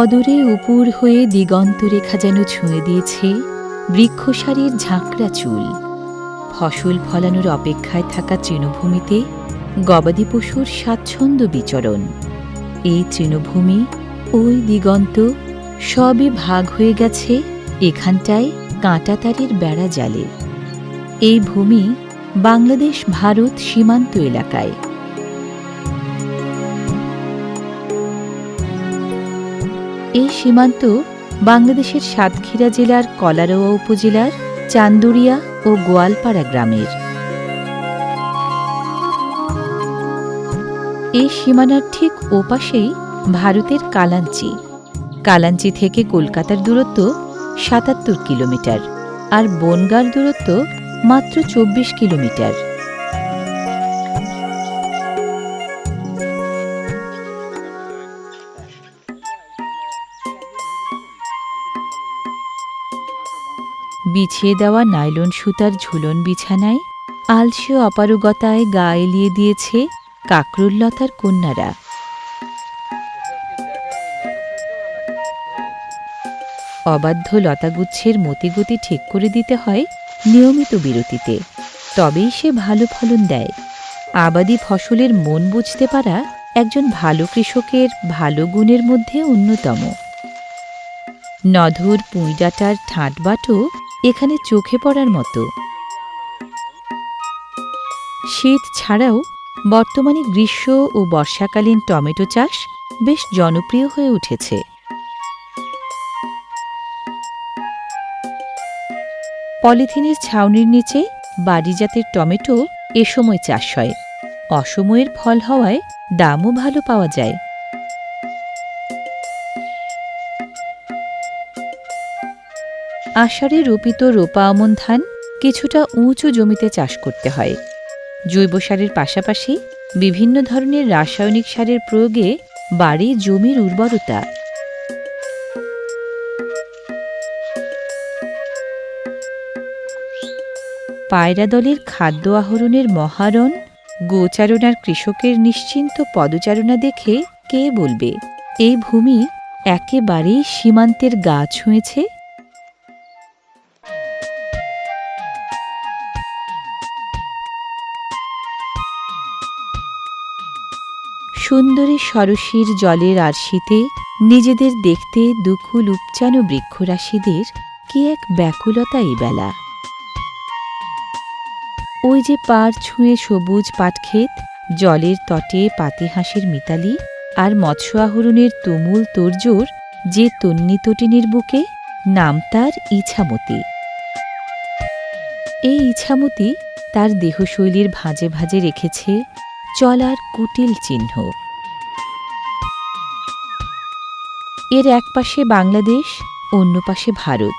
অদূরে উপুর হয়ে দিগন্ত রেখা যেন ছুঁয়ে দিয়েছে বৃক্ষসারির ঝাঁকড়া চুল। ফসল ফলানোর অপেক্ষায় থাকা তৃণভূমিতে গবাদি পশুর স্বাচ্ছন্দ্য বিচরণ। এই তৃণভূমি, ওই দিগন্ত সবই ভাগ হয়ে গেছে এখানটায় কাঁটাতারের বেড়া জালে এই ভূমি বাংলাদেশ ভারত সীমান্ত এলাকায়। এই সীমান্ত বাংলাদেশের সাতক্ষীরা জেলার কলারোয়া উপজেলার চান্দুরিয়া ও গোয়ালপাড়া গ্রামের। এই সীমানার ঠিক ওপাশেই ভারতের কালাঞ্চি। কালাঞ্চি থেকে কলকাতার দূরত্ব সাতাত্তর কিলোমিটার আর বনগাঁর দূরত্ব মাত্র চব্বিশ কিলোমিটার। বিছিয়ে দেওয়া নাইলন সুতার ঝুলন বিছানায় আলসে অপারগতায় গা এলিয়ে দিয়েছে কাকরুল্লতার কন্যারা। অবাধ্য লতাগুচ্ছের মতিগতি ঠিক করে দিতে হয় নিয়মিত বিরতিতে, তবেই সে ভালো ফলন দেয়। আবাদি ফসলের মন বুঝতে পারা একজন ভালো কৃষকের ভালো গুণের মধ্যে অন্যতম। নধর পুঁইডাটার ঠাঁটবাটও এখানে চোখে পড়ার মতো। শীত ছাড়াও বর্তমানে গ্রীষ্ম ও বর্ষাকালীন টমেটো চাষ বেশ জনপ্রিয় হয়ে উঠেছে। পলিথিনের ছাউনির নিচে বাড়িজাতের টমেটো এ সময় চাষ হয়। অসময়ের ফল হওয়ায় দামও ভালো পাওয়া যায়। আষাঢ়ে রোপিত রোপা আমন ধান কিছুটা উঁচু জমিতে চাষ করতে হয়। জৈব সারের পাশাপাশি বিভিন্ন ধরনের রাসায়নিক সারের প্রয়োগে বাড়ে জমির উর্বরতা। পায়রা দলের খাদ্য আহরণের মহারণ, গোচারণার কৃষকের নিশ্চিন্ত পদচারণা দেখে কে বলবে? এই ভূমি একেবারেই সীমান্তের গা ছুঁয়েছে সুন্দরী সরসীর জলের আরশিতে নিজেদের দেখতে দুকুল উপচানো বৃক্ষরাশিদের কি এক ব্যাকুলতা এই বেলা। ওই যে পাড় ছুঁয়ে সবুজ পাটক্ষেত, জলের তটে পাতিহাসের মিতালি আর মৎস্য আহরণের তুমুল তোড়জোড় যে তন্নি তটিনীর বুকে, নাম তার ইছামতি। এই ইছামতি তার দেহশৈলীর ভাঁজে ভাঁজে রেখেছে চলার কুটিল চিহ্ন। এর এক পাশে বাংলাদেশ, অন্য পাশে ভারত।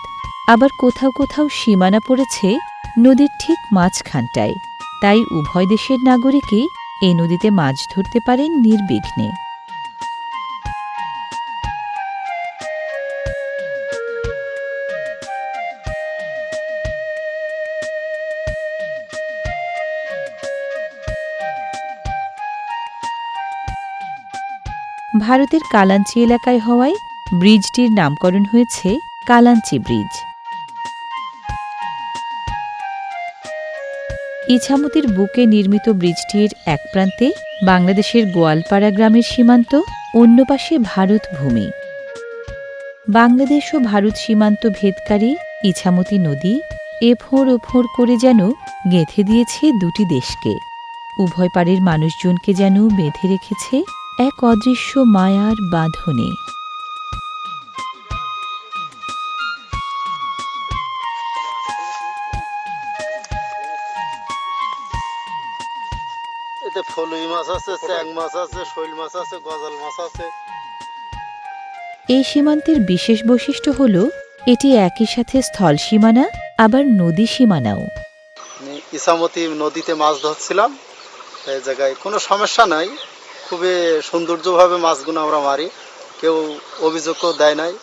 আবার কোথাও কোথাও সীমানা পড়েছে নদীর ঠিক মাঝখানটায়। তাই উভয় দেশের নাগরিকই এই নদীতে মাছ ধরতে পারেন নির্বিঘ্নে। ভারতের কালাঞ্চি এলাকায় হওয়ায় ব্রিজটির নামকরণ হয়েছে কালাঞ্চি ব্রিজ। ইছামতির বুকে নির্মিত ব্রিজটির এক প্রান্তে বাংলাদেশের গোয়ালপাড়া গ্রামের সীমান্ত, অন্য পাশে ভারত ভূমি। বাংলাদেশ ও ভারত সীমান্ত ভেদকারী ইছামতি নদী এফোঁড় ওফোঁড় করে যেন গেঁথে দিয়েছে দুটি দেশকে। উভয় পাড়ের মানুষজনকে যেন বেঁধে রেখেছে এক অদৃশ্য মায়ার বাঁধনে। এতে ফলুই মাছ আছে চ্যাং মাছ আছে শৈল মাছ আছে গজাল মাছ আছে। এই সীমান্তের বিশেষ বৈশিষ্ট্য হল এটি একই সাথে স্থল সীমানা আবার নদী সীমানাও। ইসামতি নদীতে মাছ ধরছিলাম এই জায়গায় কোনো সমস্যা নাই। খুবই সৌন্দর্যভাবে মাছগুলো আমরা মারি। কেউ অভিযোগও দেয় নাই,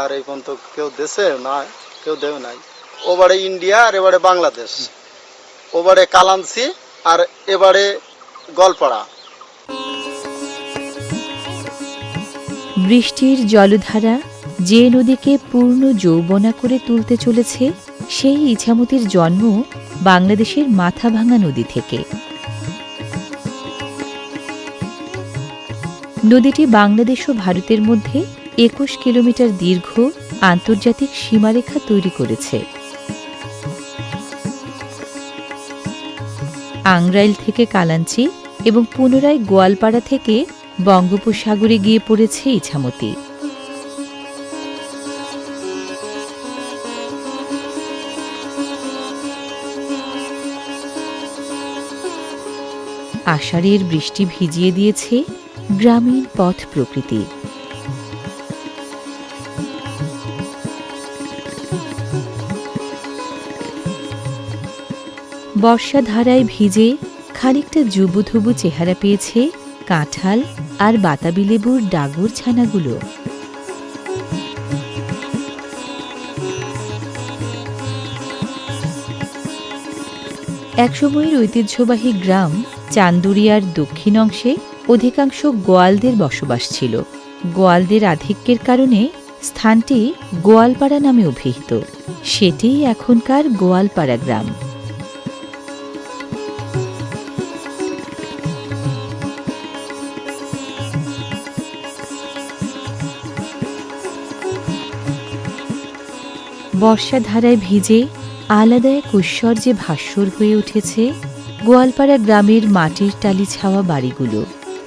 আর এই পর্যন্ত কেউ দেশে না কেউ দেবে নাই। ওবারে ইন্ডিয়া আর এবারে বাংলাদেশ। ওবারে কালান্সি আর এবারে গলপাড়া। বৃষ্টির জলধারা যে নদীকে পূর্ণ যৌবনা করে তুলতে চলেছে, সেই ইছামতির জন্ম বাংলাদেশের মাথাভাঙা নদী থেকে। নদীটি বাংলাদেশ ও ভারতের মধ্যে একুশ কিলোমিটার দীর্ঘ আন্তর্জাতিক সীমারেখা তৈরি করেছে। আংরাইল থেকে কালাঞ্চি এবং পুনরায় গোয়ালপাড়া থেকে বঙ্গোপসাগরে গিয়ে পড়েছে ইছামতি। আষাঢ়ের বৃষ্টি ভিজিয়ে দিয়েছে গ্রামীণ পথ প্রকৃতি। বর্ষাধারায় ভিজে খানিকটা যুবধুবু চেহারা পেয়েছে কাঁঠাল আর বাতাবি লেবুর ডাগর ছানাগুলো। একসময়ের ঐতিহ্যবাহী গ্রাম চান্দুরিয়ার দক্ষিণ অংশে অধিকাংশ গোয়ালদের বসবাস ছিল। গোয়ালদের আধিক্যের কারণে স্থানটি গোয়ালপাড়া নামে অভিহিত। সেটিই এখনকার গোয়ালপাড়া গ্রাম। বর্ষাধারায় ভিজে আলাদা এক ঐশ্বর্যে ভাস্বর হয়ে উঠেছে গোয়ালপাড়া গ্রামের মাটির টালি ছাওয়া বাড়িগুলো।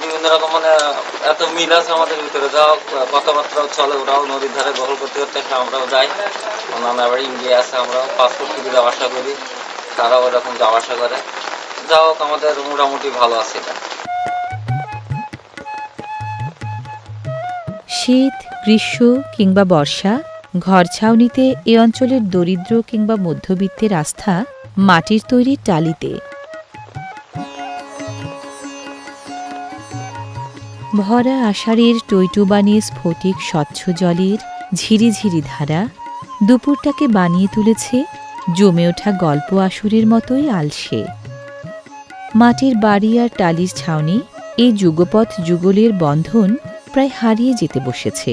বিভিন্ন রকম মানে এত মিল আছে আমাদের ভিতরে। যাও কথাবার্তাও চলে, ওরাও নদীর ধারে দখল করতে করতে আমরাও যাই। অন্যান্য আবার ইন্ডিয়া আছে, আমরাও পাসপোর্ট করে যাওয়া আসা করি। তারাও এরকম যাওয়া আসা করে। যা হোক, আমাদের মোটামুটি ভালো আছে এটা। শীত, গ্রীষ্ম কিংবা বর্ষা, ঘর ছাউনিতে এ অঞ্চলের দরিদ্র কিংবা মধ্যবিত্তের আস্থা মাটির তৈরি টালিতে। ভরা আষাঢ়ের টৈটুবানি স্ফটিক স্বচ্ছ জলের ঝিরিঝিরি ধারা দুপুরটাকে বানিয়ে তুলেছে জমে ওঠা গল্প আসরের মতোই আলসে। মাটির বাড়ি আর টালির ছাউনি এই যুগপথ যুগলের বন্ধন প্রায় হারিয়ে যেতে বসেছে।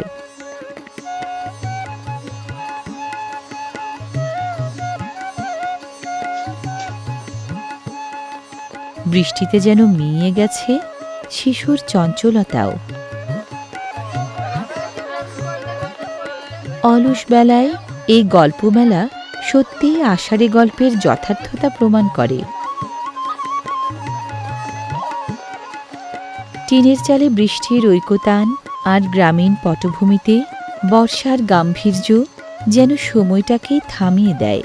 বৃষ্টিতে যেন মিয়ে গেছে শিশুর চঞ্চলতাও। অলস বেলায় এই গল্পমেলা সত্যিই আষাঢ়ে গল্পের যথার্থতা প্রমাণ করে। টিনের চালে বৃষ্টির ঐকতান আর গ্রামীণ পটভূমিতে বর্ষার গাম্ভীর্য যেন সময়টাকেই থামিয়ে দেয়।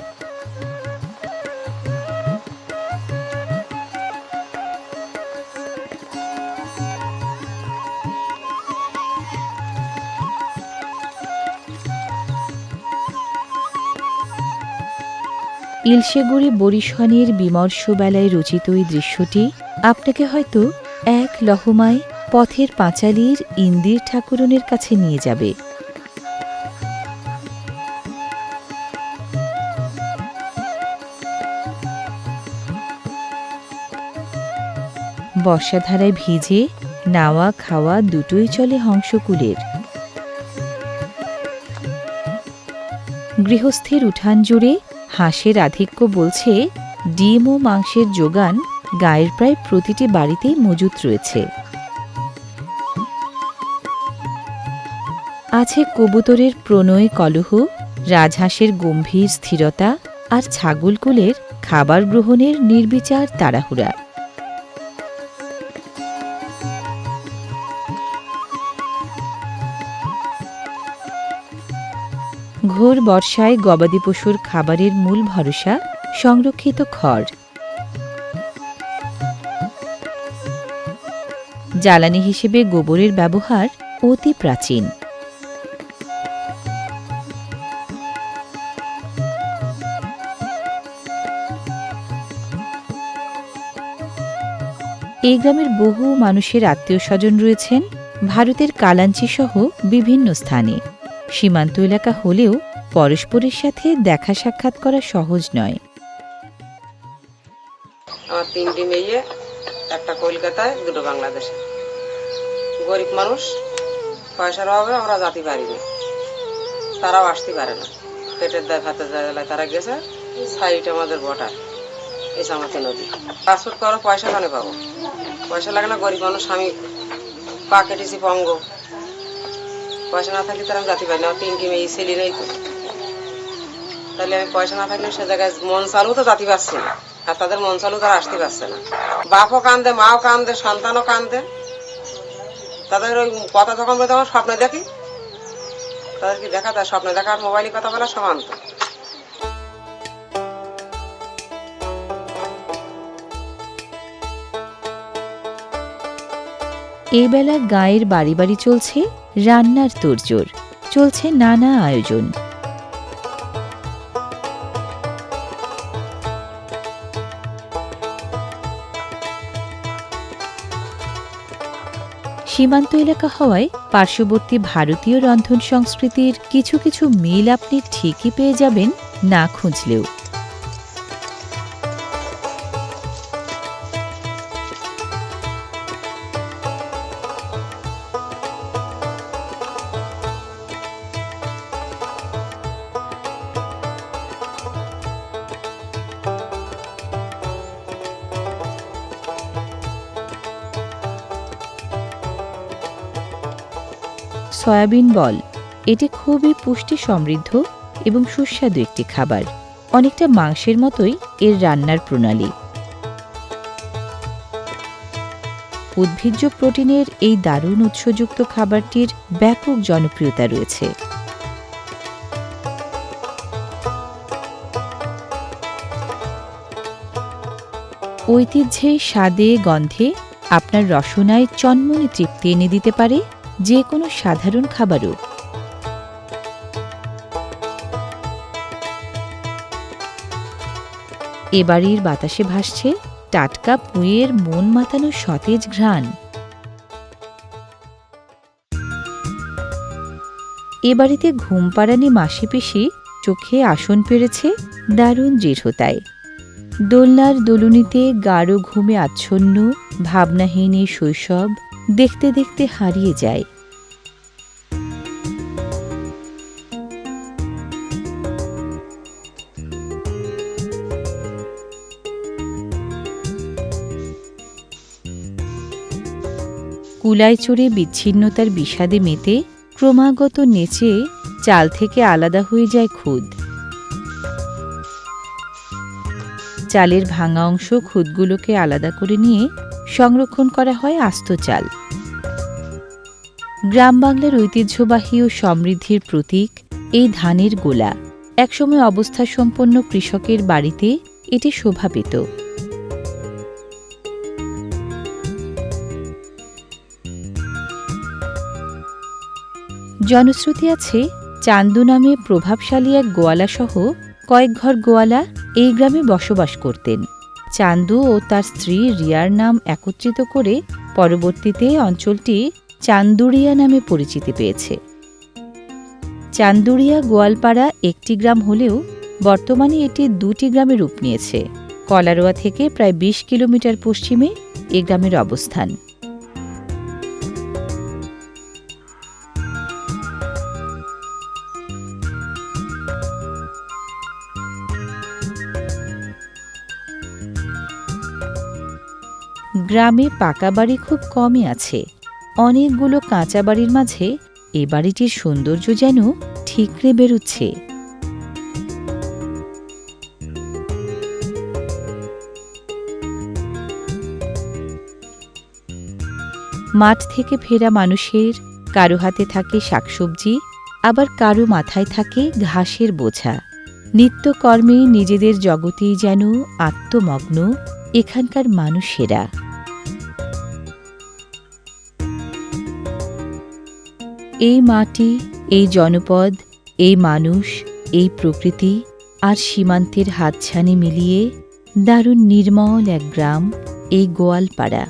ইলশেগুড়ি বরিশনের বিমর্ষ বেলায় রচিত এই দৃশ্যটি আপনাকে হয়তো এক লহমায় পথের পাঁচালীর ইন্দির ঠাকুরনের কাছে নিয়ে যাবে। বর্ষাধারায় ভিজে নাওয়া খাওয়া দুটোই চলে হংসকুলের। গৃহস্থের উঠান জুড়ে হাঁসের আধিক্য বলছে, ডিম ও মাংসের যোগান গায়ের প্রায় প্রতিটি বাড়িতেই মজুত রয়েছে। আছে কবুতরের প্রণয় কলহ, রাজহাঁসের গম্ভীর স্থিরতা আর ছাগলকুলের খাবার গ্রহণের নির্বিচার তাড়াহুড়া। ঘোর বর্ষায় গবাদি পশুর খাবারের মূল ভরসা সংরক্ষিত খড়। জ্বালানি হিসেবে গোবরের ব্যবহার অতি প্রাচীন। এই গ্রামের বহু মানুষের আত্মীয় স্বজন রয়েছেন, ভারতের কালাঞ্চি সহ বিভিন্ন স্থানে। সীমান্ত এলাকা হলেও পরস্পরের সাথে দেখা সাক্ষাৎ করা সহজ নয়। আমার তিনটি মেয়ে, একটা কলকাতায়, দুটো বাংলাদেশে। গরিব মানুষ, পয়সার অভাবে আমরা জাতি পারিনি তারাও আসতে পারে না। পেটের দায় ভাতের তারা গেছে সাইড আমাদের বর্ডার ইসামতি নদী। পাসপোর্ট করো, পয়সা কেন পাবো। পয়সা লাগে না গরিব মানুষ, আমি পা কেটেছি পঙ্গ। পয়সা না থাকলে তো আমি যাতে পারি না। পিঙ্কি মেয়ে, ছেলে নেই তাহলে আমি পয়সা না থাকলে সে জায়গায় মন চালু তো যাতে পারছি না। আর তাদের মন চালু তারা আসতে পারছে না। বাপও কান্দে, মাও কান্দে, সন্তানও কান্দে। তাদের ওই কথা যখন বলে তখন স্বপ্নে দেখি। তাদেরকে দেখা তার স্বপ্নে দেখা আর মোবাইলে কথা বলা সমান তো। এই বেলা গায়ের বাড়ি বাড়ি চলছে রান্নার তোড়জোড়, চলছে নানা আয়োজন। সীমান্ত এলাকা হওয়ায় পার্শ্ববর্তী ভারতীয় রন্ধন সংস্কৃতির কিছু কিছু মিল আপনি ঠিকই পেয়ে যাবেন না খুঁজলেও। সয়াবিন বল। এটি খুবই পুষ্টি সমৃদ্ধ এবং সুস্বাদু একটি খাবার। অনেকটা মাংসের মতোই এর রান্নার প্রণালী। উদ্ভিজ্জ প্রোটিনের এই দারুণ উৎসযুক্ত খাবারটির ব্যাপক জনপ্রিয়তা রয়েছে। ঐতিহ্যে, স্বাদে, গন্ধে আপনার রসনায় চন্মনে তৃপ্তি এনে দিতে পারে যে কোনো সাধারণ খাবারও। এ বাড়ির বাতাসে ভাসছে টাটকা পুঁয়ের মন মাতানো সতেজ ঘ্রাণ। এ বাড়িতে ঘুম পাড়ানি মাসি পিসি চোখে আসন পেরেছে দারুণ দৃঢ়তায়। দোলনার দোলুনিতে গাঢ় ঘুমে আচ্ছন্ন, ভাবনাহীন এই শৈশব দেখতে দেখতে হারিয়ে যায়। কুলায় চড়ে বিচ্ছিন্নতার বিষাদে মেতে ক্রমাগত নেচে চাল থেকে আলাদা হয়ে যায় খুদ। চালের ভাঙা অংশ খুদগুলোকে আলাদা করে নিয়ে সংরক্ষণ করা হয় আস্ত চাল। গ্রাম বাংলার ঐতিহ্যবাহী ও সমৃদ্ধির প্রতীক এই ধানের গোলা। একসময় অবস্থা সম্পন্ন কৃষকের বাড়িতে এটি শোভা পেত জনশ্রুতি আছে, চান্দু নামে প্রভাবশালী এক গোয়ালা সহ কয়েক ঘর গোয়ালা এই গ্রামে বসবাস করতেন। চান্দু ও তার স্ত্রী রিয়ার নাম একত্রিত করে পরবর্তীতে অঞ্চলটি চান্দুরিয়া নামে পরিচিতি পেয়েছে। চান্দুরিয়া গোয়ালপাড়া একটি গ্রাম হলেও বর্তমানে এটি দুটি গ্রামে রূপ নিয়েছে। কলারোয়া থেকে প্রায় ২০ কিলোমিটার পশ্চিমে এ গ্রামের অবস্থান। গ্রামে পাকা বাড়ি খুব কমই আছে। অনেকগুলো কাঁচা বাড়ির মাঝে এ বাড়িটির সৌন্দর্য যেন ঠিকরে বেরুচ্ছে। মাঠ থেকে ফেরা মানুষের, কারও হাতে থাকে শাকসবজি, আবার কারও মাথায় থাকে ঘাসের বোঝা। নিত্যকর্মে নিজেদের জগতেই যেন আত্মমগ্ন এখানকার মানুষেরা। এই মাটি, এই জনপদ, এই মানুষ, এই প্রকৃতি আর সীমান্তের হাতছানি মিলিয়ে দারুণ নির্মল এক গ্রাম, এই গোয়ালপাড়া।